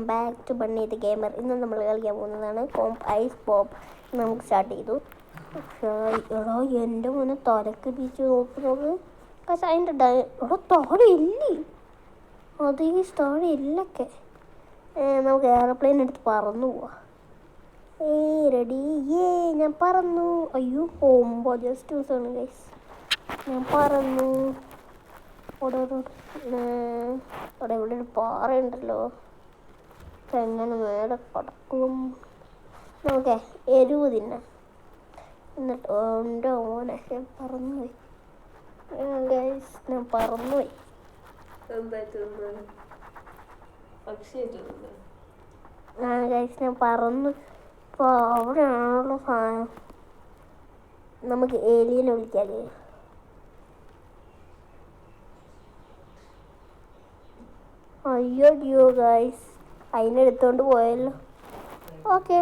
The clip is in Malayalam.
Back to bunny the gamer ഇന്ന് നമ്മൾ കളിക്കാൻ പോകുന്നതാണ് കോംപ് ഐസ് പോപ്പ് നമുക്ക് സ്റ്റാർട്ട് ചെയ്തു. എടോ എന്റെ മോനെ തലക്ക് ബീച്ച് നോക്ക് നോക്ക്. പക്ഷെ അതിന്റെ ഡ എടോ തോടെ ഇല്ലേ? അത് ഈ തോടെ ഇല്ലൊക്കെ നമുക്ക് എയർപ്ലെയിൻ എടുത്ത് പറന്നു പോവാം. ഏ റെഡി ഏ ഞാൻ പറന്നു. അയ്യോ പോകുമ്പോൾ ജസ്റ്റ് ദിവസമാണ് ഗൈസ് ഞാൻ പറന്നു. അവിടെ ഇവിടെ ഒരു പാറയുണ്ടല്ലോ. എങ്ങനെ വേറെ കടക്കും നമുക്ക് എരിവ് തിന്നാം. എന്നിട്ട് എന്റെ ഓനെ ഞാൻ പറന്നുപോയി ഗൈസ് ഞാൻ പറന്നുപോയി. ആ ഗൈസ് ഞാൻ പറന്നു. ഇപ്പോൾ അവിടെയാണുള്ള സാധനം. നമുക്ക് ഏലിയനെ വിളിക്കാല്ലേ അയ്യോ അയ്യോ ഗൈസ് അതിനെടുത്തോണ്ട് പോയല്ലോ. ഓക്കെ.